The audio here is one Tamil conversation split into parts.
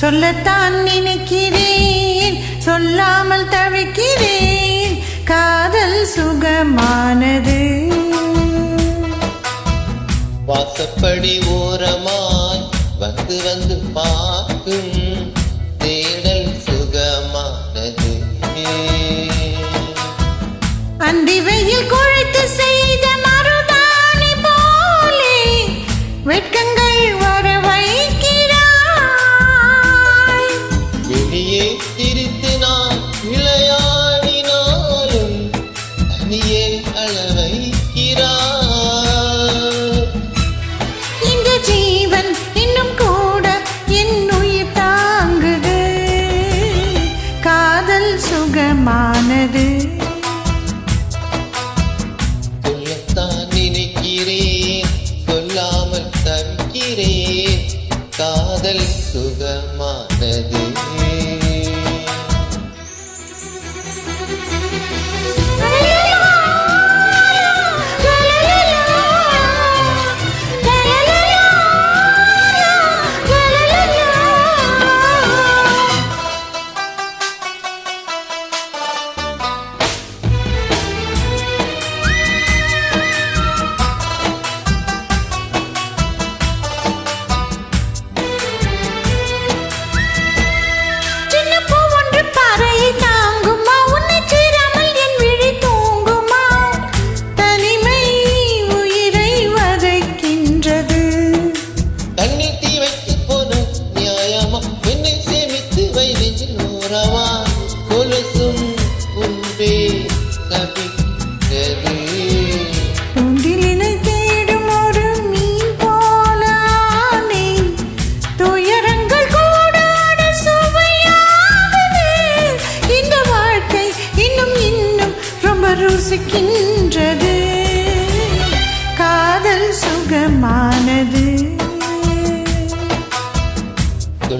சொல்லத்தான் நினைக்கிறேன். சொல்லாமல் தவிக்கிறேன். காதல் சுகமானது. வாசப்படி ஓரமாய் வந்து வந்து பார்க்கும் தேடல் சுகமானது. அந்தி வெயில் குழைத்து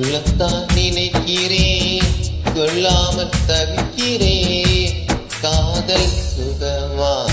சொல்லத்தான் நினைக்கிறேன். சொல்லாமல் தவிக்கிறேன். காதல் சுகமா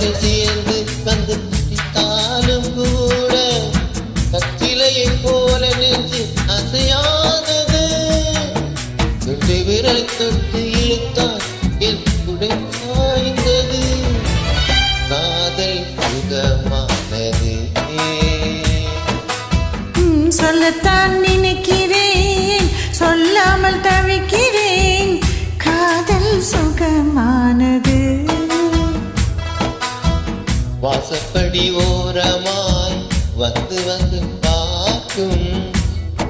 காற்று சேர்ந்து வந்து தாலும் கூட. கச்சிலையை போல நெஞ்சு அசையாதது. தொட்டு விரல் தொட்டு இழுத்தால் என் குடை காய்ந்தது காதல் சுகமானது சொல்லத்தான் நினைக்கிறேன் சொல்லாமல் தவிக்கிறேன். காதல் சுகமானது. நதி ஓரமாய் வந்து வந்து பார்க்கும்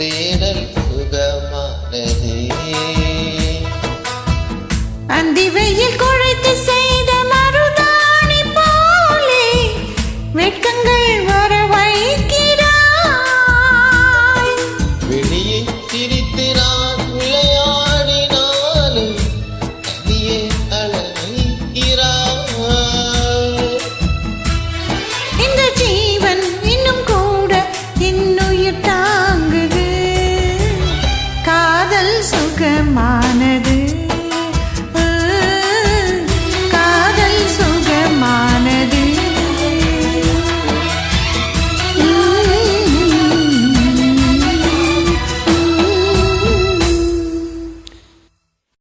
தேடல் சுகமானதே. அந்தி வெயில் குழைத்து செய்த மருதாணி போலே வெட்கங்கள் வர வைக்க